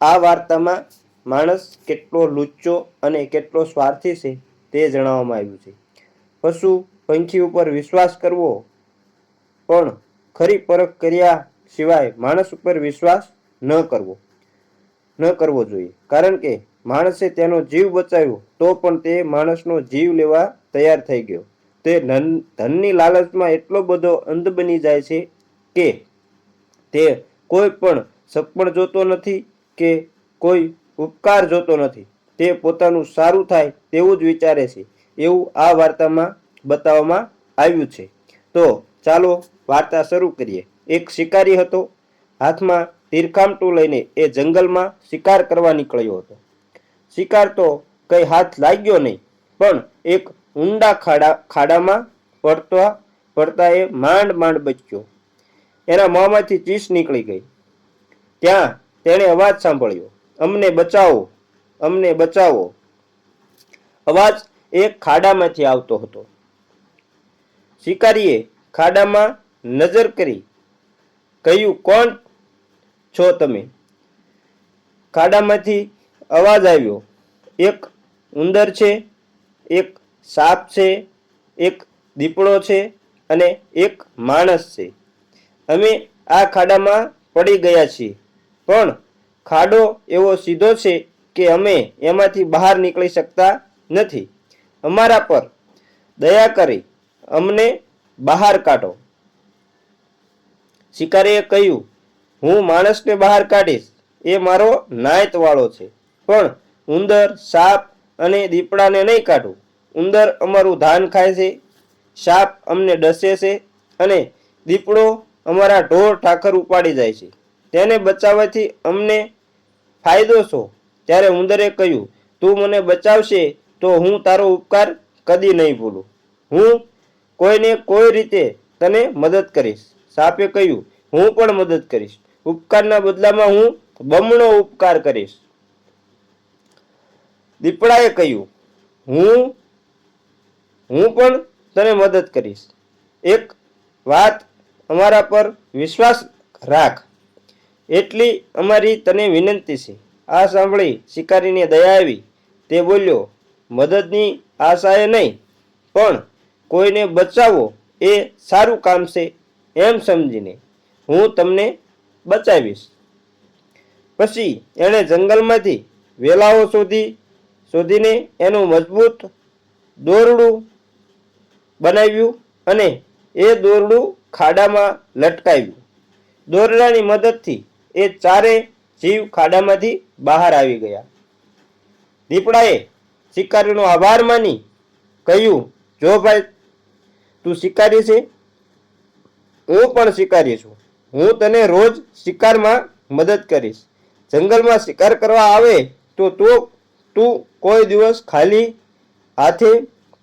આ વાર્તામાં માણસ કેટલો લુચ્ચો અને કેટલો સ્વાર્થી છે તે જણાવવામાં આવ્યું છે. પશુ પંખી ઉપર વિશ્વાસ કરવો પણ ખરી પરખ કર્યા સિવાય માણસ ઉપર વિશ્વાસ ન કરવો ન કરવો જોઈએ. કારણ કે માણસે તેનો જીવ બચાવ્યો તો પણ તે માણસનો જીવ લેવા તૈયાર થઈ ગયો. તે ધન, ધનની લાલચમાં એટલો બધો અંધ બની જાય છે કે તે કોઈ પણ સપણ જોતો નથી કે કોઈ ઉપકાર જોતો નથી. તે પોતાનું સારું થાય તેવું જ વિચારે છે. એવું આ વાર્તામાં બતાવવામાં આવ્યું છે. તો ચાલો વાર્તા શરૂ કરીએ. એક શિકારી હતો. હાથમાં તીરખામટું લઈને એ જંગલમાં શિકાર કરવા નીકળ્યો હતો. શિકાર તો કઈ હાથ લાગ્યો નહીં, પણ એક ઊંડા ખાડા, ખાડામાં પડતા પડતા એ માંડ માંડ બચ્યો. એના મોંમાંથી ચીસ નીકળી ગઈ. ત્યાં તેણે અવાજ સાંભળ્યો. અમને બચાવો અમને બચાવો. અવાજ એક ખાડામાંથી આવતો હતો. શિકારીએ ખાડામાં નજર કરી કહ્યું, કોણ છો તમે? ખાડામાંથી અવાજ આવ્યો, એક ઉંદર છે, એક સાપ છે, એક દીપડો છે અને એક માણસ છે. અમે આ ખાડામાં પડી ગયા છીએ. પણ ખાડો એવો સીધો છે કે અમે એમાંથી બહાર નીકળી શકતા નથી. અમારા પર દયા કરી અમને બહાર કાઢો. શિકારીએ કહ્યું, હું માણસને બહાર કાઢીશ, એ મારો નાયતવાળો છે. પણ ઉંદર, સાપ અને દીપડાને નહીં કાઢું. ઉંદર અમારું ધાન ખાય છે, સાપ અમને ડસે છે અને દીપડો અમારા ઢોર ઠાકર ઉપાડી જાય છે. તેને બચાવવાથી અમને ફાયદો છો? ત્યારે ઉંદરે કહ્યું, તું મને બચાવશે તો હું તારો ઉપકાર કદી નહીં ભૂલું. હું કોઈને કોઈ રીતે તને મદદ કરીશ. સાપે કહ્યું, હું પણ મદદ કરીશ. ઉપકારના બદલામાં હું બમણો ઉપકાર કરીશ. દીપડાએ કહ્યું, હું હું પણ તને મદદ કરીશ. એક વાત અમારા પર વિશ્વાસ રાખ. એટલી અમારી તને વિનંતી છે. આ સાંભળી શિકારીને દયા આવી. તે બોલ્યો, મદદની આશાએ નહીં, પણ કોઈને બચાવો એ સારું કામ છે એમ સમજીને હું તમને બચાવીશ. પછી એણે જંગલમાંથી વેલાઓ શોધી, શોધીને એનું મજબૂત દોરડું બનાવ્યું અને એ દોરડું ખાડામાં લટકાવ્યું. દોરડાની મદદથી એ ચારે જીવ ખાડામાંથી બહાર આવી ગયા. દીપડાએ શિકારીનો આભાર માની કહ્યું, જો ભાઈ, તું શિકારી છે? હું પણ શિકારી છું. હું તને રોજ શિકારમાં મદદ કરીશ. જંગલમાં શિકાર કરવા આવે તો તો તું કોઈ દિવસ ખાલી હાથે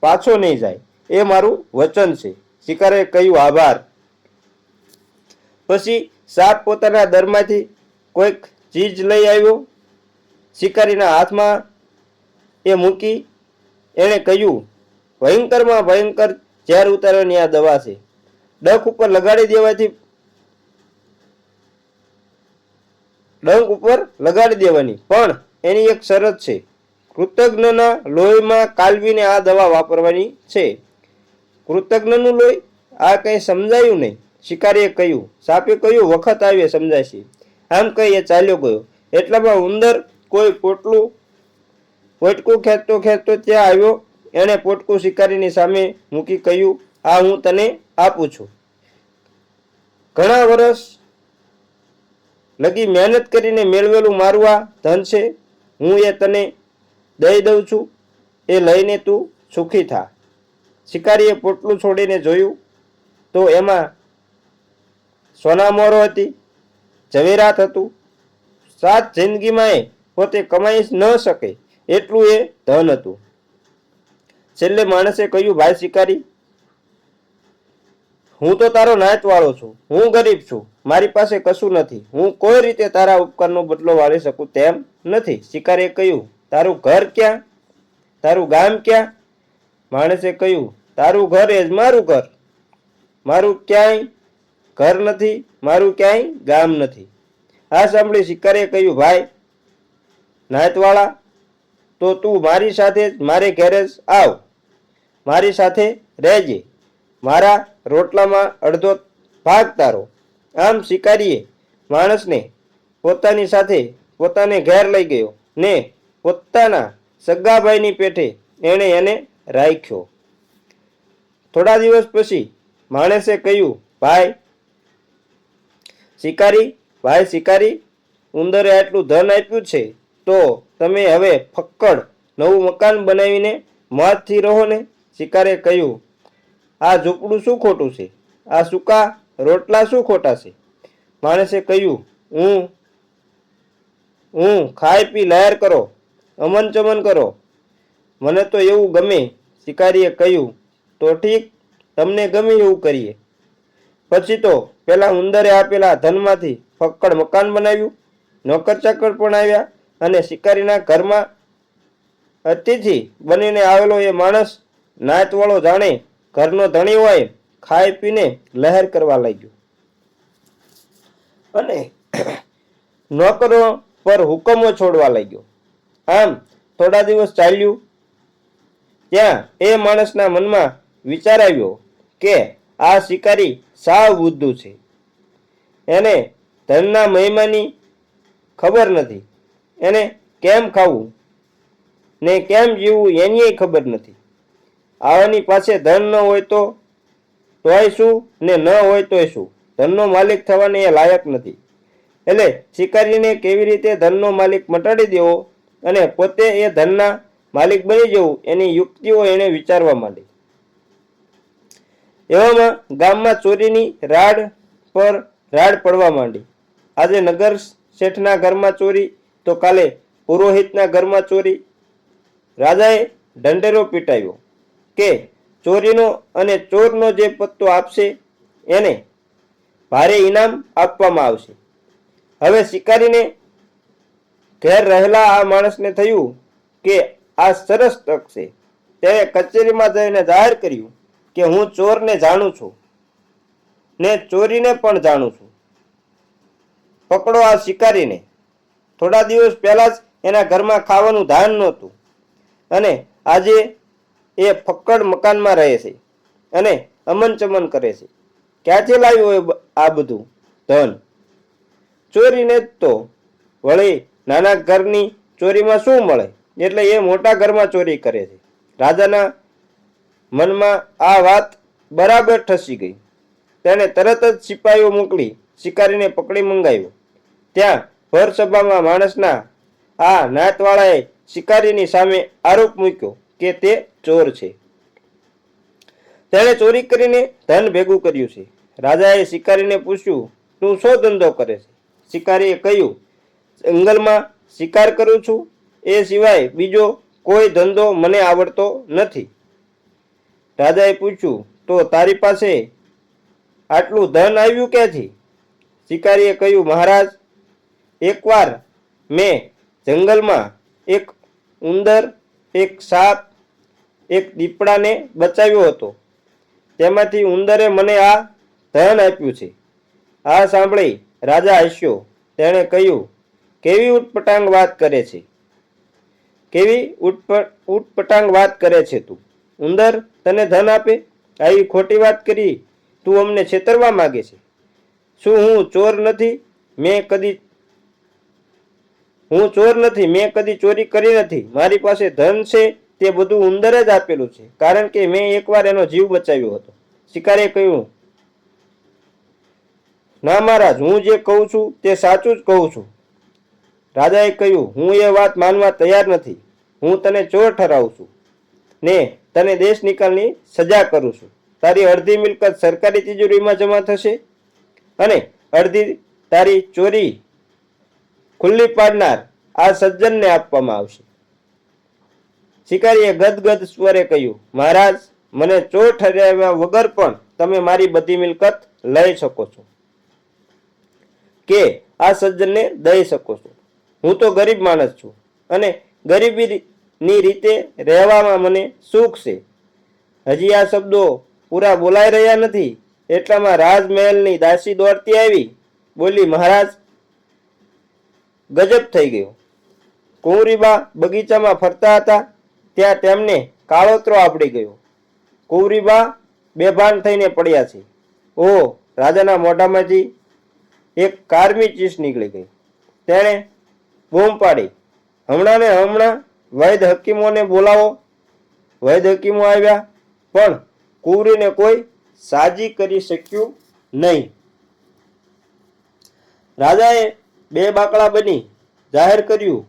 પાછો નહીં જાય. એ મારું વચન છે. શિકારે કહ્યું, આભાર. પછી સાપ પોતાના દરમાંથી કોઈક ચીજ લઈ આવ્યો. શિકારીના હાથમાં એ મૂકી એણે કહ્યું, ભયંકરમાં ભયંકર ઝેર ઉતારવાની આ દવા છે. ડંખ ઉપર લગાડી દેવાથી ડંખ ઉપર લગાડી દેવાની. પણ એની એક શરત છે. કૃતજ્ઞના લોહીમાં કાલવીને આ દવા વાપરવાની છે. કૃતજ્ઞનું લોહી આ કંઈ સમજાયું નહીં. શિકારીએ કહ્યું, સાપે કહ્યું વખત આવે સમજાશે આમ કહીએ, ચાલ્યો ગયો. એટલામાં ઉંદર કોઈ પોટલું પોટકું ખેંચતો ખેંચતો ત્યાં આવ્યો. એણે પોટકું શિકારીની સામે મૂકી કહ્યું, આ હું તને આપું છું. ઘણા વર્ષ લગી મહેનત કરીને મેળવેલું મારું આ ધન છે. હું એ તને દઈ દઉં છું. એ લઈને તું સુખી થા. શિકારીએ પોટલું છોડીને જોયું, તો એમાં સોનામોરો હતી, ઝવેરાત હતું. સાત જિંદગીમાં એ પોતે કમાઈ ન શકે એટલું એ ધન હતું. છેલ્લે માણસે કહ્યું, ભાઈ શિકારી, હું તો તારો નાચવાળો છું, હું ગરીબ છું, મારી પાસે કશું નથી, હું કોઈ રીતે તારા ઉપકારનો બદલો વાળી શકું તેમ નથી. શિકારીએ કહ્યું, તારું ઘર ક્યાં? તારું ગામ ક્યાં? માણસે કહ્યું, તારું ઘર એ જ મારું ઘર. મારું ક્યાંય ઘર નથી, મારું ક્યાંય ગામ નથી. આ સાંભળી શિકારીએ કહ્યું, ભાઈ નાયતવાળા તો તું મારી સાથે મારે ઘેરે આવ. મારી સાથે રહેજે. મારા રોટલામાં અડધો ભાગ તારો. આમ શિકારીએ માણસને પોતાની સાથે પોતાને ઘેર લઈ ગયો ને પોતાના સગાભાઈની પેઠે એણે એને રાખ્યો. થોડા દિવસ પછી માણસે કહ્યું, ભાઈ શિકારી, ભાઈ શિકારી, ઉંદરે આટલું ધન આપ્યું છે, તો તમે હવે ફક્કડ નવું મકાન બનાવીને મોતથી રહો ને, શિકારે કહ્યું. આ ઝૂંપડું શું ખોટું છે? આ સૂકા રોટલા શું ખોટા છે? માણસે કહ્યું, હું હું ખાઈ પી લહેર કરો, અમન ચમન કરો. મને તો એવું ગમે, શિકારીએ કહ્યું, તો ઠીક, તમને ગમે એવું કરીએ. પછી તો પેલા ઉંદરે આપેલા ધનમાંથી ફક્કડ મકાન બનાવ્યું. નોકર ચાકર પણ આવ્યા અને શિકારીના ઘરમાં અતિથિ બનીને આવેલો એ માણસ નાતવાળો જાણે ઘરનો ધણી હોય, ખાઈ પીને લહેર કરવા લાગ્યો. અને નોકરો પર હુકમો છોડવા લાગ્યો. આમ થોડા દિવસ ચાલ્યું. ત્યાં એ માણસના મનમાં વિચાર આવ્યો કે આ શિકારી સાવ બુદ્ધુ છે. એને ધનના મહિમાની ખબર નથી. એને કેમ ખાવું? ને કેમ જીવવું એની ખબર નથી. આવાની પાસે ધન ન હોય તો તોય શું ને ન હોય તોય શું? ધનનો માલિક થવાને એ લાયક નથી. એટલે શિકારીને કેવી રીતે ધનનો માલિક મટાડી દેવો અને પોતે એ ધનના માલિક બની જવું એની યુક્તિઓ એણે વિચારવા માંડી. એવામાં ગામમાં ચોરીની રાડ પર રાડ પડવા માંડી. આજે નગર શેઠના ઘરમાં ચોરી, તો કાલે પુરોહિતના ઘરમાં ચોરી. રાજાએ ઢંઢેરો પીટાયો કે ચોરીનો અને ચોરનો જે પત્તો આપશે, એને ભારે ઇનામ આપવામાં આવશે. હવે શિકારીને ઘેર રહેલા આ માણસને થયું કે આ સરસ તક છે. તેણે કચેરીમાં જઈને જાહેર કર્યું કે હું ચોરને જાણું છું. ને ચોરીને પણ જાણું છું. પકડો આ શિકારીને. થોડા દિવસ પહેલા જ એના ઘરમાં ખાવાનું ધાન નહોતું. અને આજે એ ફક્કડ મકાનમાં રહે છે અને અમન ચમન કરે છે. ક્યાંથી લાવ્યું હોય આ બધું? ધન. ચોરીને જ તો વળી નાના ઘરની ચોરીમાં શું મળે? એટલે એ મોટા ઘરમાં ચોરી કરે છે. રાજાના મનમાં આ વાત બરાબર ઠસી ગઈ. તેણે તરત જ સિપાહીઓ મોકલી શિકારીને પકડી મંગાવ્યો. ત્યાં ભરસભામાં માણસના આ નાતવાળાએ શિકારીની સામે આરોપ મૂક્યો કે તે ચોર છે. તેણે ચોરી કરીને ધન ભેગું કર્યું છે. રાજાએ શિકારીને પૂછ્યું, તું શો ધંધો કરે છે? શિકારીએ કહ્યું, જંગલમાં શિકાર કરું છું. એ સિવાય બીજો કોઈ ધંધો મને આવડતો નથી. રાજાએ પૂછ્યું, તો તારી પાસે આટલું ધન આવ્યું ક્યાંથી? શિકારીએ કહ્યું, મહારાજ, એકવાર મેં જંગલમાં એક ઉંદર, એક સાપ, એક દીપડાને બચાવ્યો હતો. તેમાંથી ઉંદરે મને આ ધન આપ્યું છે. આ સાંભળી રાજા હસ્યો. તેણે કહ્યું, કેવી ઉટપટાંગ વાત કરે છે? કેવી ઉટપ, ઉટપટાંગ વાત કરે છે તું? ઉંદર, તને ધન આપે? આવી ખોટી વાત કરી, તું અમને છેતરવા માગે છે. શું હું ચોર નથી? મેં કદી હું ચોર નથી, મેં કદી ચોરી કરી નથી. મારી પાસે ધન છે, તે બધું ઉંદરે જ આપેલું છે. કારણ કે મેં એકવાર એનો જીવ બચાવ્યો હતો. શિકારે કહ્યું, ના મહારાજ, હું જે કહું છું, તે સાચું જ કહું છું. રાજાએ કહ્યું, હું એ વાત માનવા તૈયાર નથી. હું તને ચોર ઠરાવું છું. ને તને દેશ નિકાલની સજા કરું છું. તારી અડધી મિલકત સરકારી તિજોરીમાં જમા થશે અને અડધી તારી ચોરી ખુલ્લી પાડનાર આ સજ્જનને આપવામાં આવશે. શિકારીએ ગદગદ સ્વરે કહ્યું, મહારાજ, મને ચોર ઠરાવ્યા વગર પણ તમે મારી બધી મિલકત લઈ શકો છો કે આ સજ્જનને દઈ શકો છો. હું તો ગરીબ માણસ છું અને ગરીબીની રીતે રહેવામાં મને સુખ છે. હજી આ શબ્દો પૂરા બોલાઈ રહ્યા નથી. એટલામાં રાજમહેલની દાસી દોડતી આવી. બોલી, મહારાજ, ગજબ થઈ ગયો. કુંવરીબા બગીચામાં ફરતા હતા. ત્યાં તેમને કાળોતરો આપડી ગયો. કુંવરીબા બેભાન થઈને પડ્યા છે. ઓ રાજાના મોઢામાંથી એક કારમી ચીસ નીકળી ગઈ. તેણે બૂમ પાડી. હમણાં ને હમણાં વૈદ હકીમોને બોલાવો. વૈદ હકીમો આવ્યા, પણ કુવરીને કોઈ સાજી કરી શક્યું નહીં. રાજાએ બે બાકડા બની જાહેર કર્યું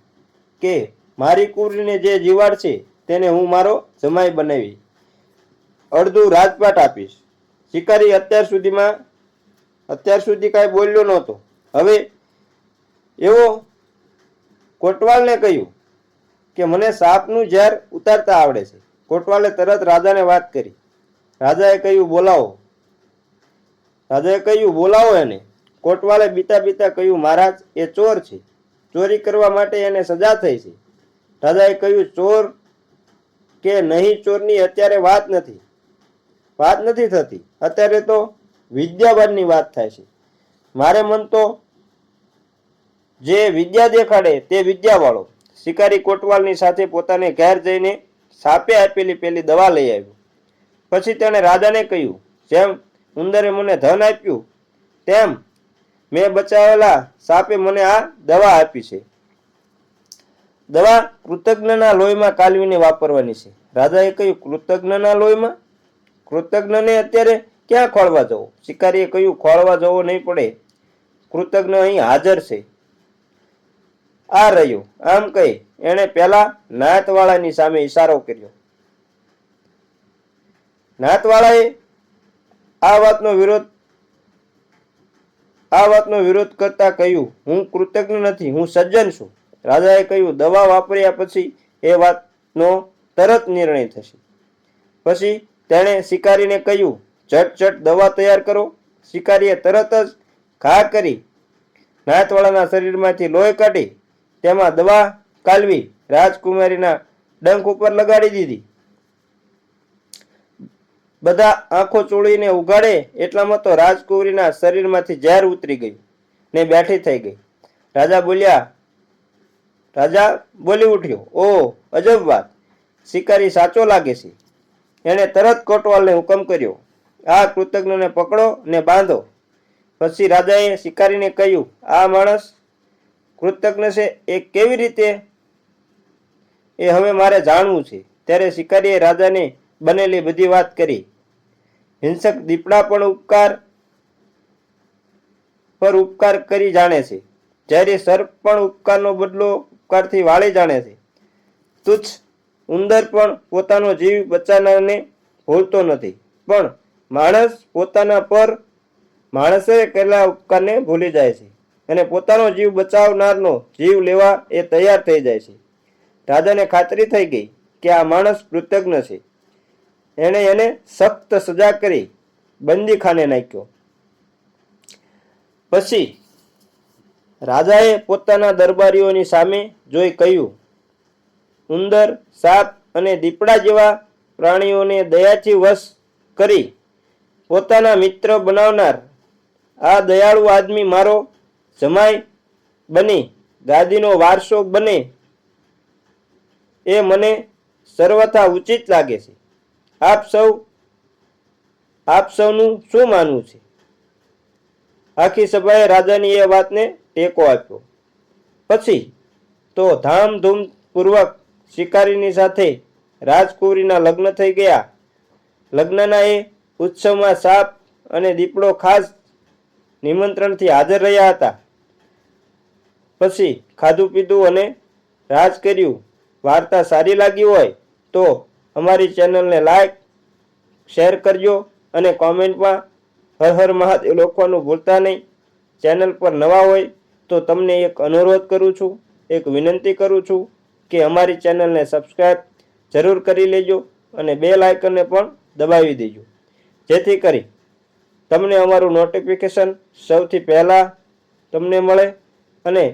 કે, મારી કુવરીને જે જીવાડ છે, તેને હું મારો જમાઈ બનાવી, અડધું રાજપાટ આપીશ. શિકારી અત્યાર સુધીમાં, અત્યાર સુધી કાંઈ બોલ્યો નહોતો. હવે એવો કોટવાલને કહ્યું કે મને સાપનું ઝેર ઉતારતા આવડે છે. કોટવાલે તરત રાજાને વાત કરી. રાજાએ કહ્યું, બોલાવો. રાજાએ કહ્યું, બોલાવો એને. કોટવાલે બીતા બીતા કહ્યું, મહારાજ, એ ચોર છે. ચોરી કરવા માટે એને સજા થઈ છે. રાજાએ કહ્યું, ચોર કે નહીં ચોરની અત્યારે વાત નથી. વાત નથી થતી. અત્યારે તો વિદ્યાવાનની વાત થાય છે. મારે મન તો જે વિદ્યા દેખાડે તે વિદ્યાવાળો. શિકારી કોટવાલની સાથે પોતાને ઘેર જઈને સાપે આપેલી પેલી દવા લઈ આવ્યો. પછી તેણે રાજાને કહ્યું, જેમ ઉંદરે મને ધન આપ્યું, તેમ મેં બચાવેલા સાપે મને આ દવા આપી છે. દવા કૃતજ્ઞના લોહીમાં કાલવીને વાપરવાની છે. રાજાએ કહ્યું, કૃતજ્ઞના લોહીમાં? કૃતજ્ઞને અત્યારે ક્યાં ખોળવા જવો? શિકારીએ કહ્યું, ખોળવા જવો નહીં પડે. કૃતજ્ઞ અહીં હાજર છે. આ રહ્યું. આમ કહી, એણે પેલા નાતવાળાની સામે ઈશારો કર્યો. નાતવાળાએ આ વાતનો વિરોધ, આ વાતનો વિરોધ કરતા કહ્યું, હું કૃતજ્ઞ નથી, હું સજ્જન છું. રાજાએ કહ્યું, દવા વાપર્યા પછી એ વાતનો તરત નિર્ણય થશે. પછી તેણે શિકારીને કહ્યું ચટચટ દવા તૈયાર કરો. શિકારીએ તરત જ ઘા કરી નાતવાળાના શરીરમાંથી લોહી કાઢી તેમાં દવા, કાલવી, રાજકુમારીના ડંખ ઉપર લગાડી દીધી. બધા આંખો ચોળીને ઉગાડે એટલામાં તો રાજકુમારીના શરીરમાંથી ઝેર ઉતરી ગયું ને બેઠી થઈ ગઈ. રાજા બોલ્યા, રાજા, બોલી ઉઠ્યો. ઓ અજબ વાત. શિકારી સાચો લાગે છે. એણે તરત કોટવાલને હુકમ કર્યો. આ કૃતજ્ઞને પકડો ને બાંધો. પછી રાજાએ શિકારીને કહ્યું, આ માણસ કૃતજ્ઞ છે એ કેવી રીતે? એ હવે મારે જાણવું છે. ત્યારે શિકારીએ રાજાને બનેલી બધી વાત કરી. હિંસક દીપડા પણ ઉપકાર પર ઉપકાર કરી જાણે છે. જ્યારે સર્પ પણ ઉપકારનો બદલો ઉપકારથી વાળી જાણે છે. તુચ્છ ઉંદર પણ પોતાનો જીવ બચાવનારને ભૂલતો નથી. પણ માણસ પોતાના પર માણસે કરેલા ઉપકારને ભૂલી જાય છે. અને પોતાનો જીવ બચાવનારનો જીવ લેવા એ તૈયાર થઈ જાય છે. રાજાને ખાતરી થઈ ગઈ કે આ માણસ કૃતજ્ઞ છે. એણે એને સખ્ત સજા કરી બંદીખાને નાખ્યો. પછી રાજાએ પોતાના દરબારીઓની સામે જોઈ કહ્યું, ઉંદર, સાપ અને દીપડા જેવા પ્રાણીઓને દયાથી વશ કરી પોતાના મિત્ર બનાવનાર આ દયાળુ આદમી મારો જમાઈ બની, ગાદીનો વારસો બને એ મને સર્વથા ઉચિત લાગે છે. આપ સૌ, આપ સૌનું શું માનવું છે? આખી સભાએ રાજાની એ વાતને ટેકો આપ્યો. પછી તો ધામધૂમ પૂર્વક શિકારીની સાથે રાજકુંવરીના લગ્ન થઈ ગયા. લગ્નના એ ઉત્સવમાં સાપ અને દીપડો ખાસ નિમંત્રણથી હાજર રહ્યા હતા. પછી ખાધું પીધું અને રાજ કર્યું. વાર્તા સારી લાગી હોય તો અમારી ચેનલને લાઈક શેર કરજો અને કોમેન્ટમાં હર હર મહાદેવ લખવાનું ભૂલતા નહીં. ચેનલ પર નવા હોય તો તમને એક અનુરોધ કરું છું, એક વિનંતી કરું છું કે અમારી ચેનલને સબસ્ક્રાઈબ જરૂર કરી લેજો અને બે લાઇકનને પણ દબાવી દેજો. જેથી કરી તમને અમારું નોટિફિકેશન સૌથી પહેલાં તમને મળે અને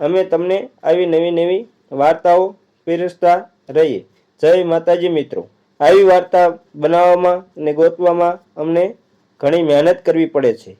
અમે તમને આવી નવી નવી વાર્તાઓ પીરસતા રહીએ. જય માતાજી મિત્રો. આવી વાર્તા બનાવવામાં અને ગોતવામાં અમને ઘણી મહેનત કરવી પડે છે.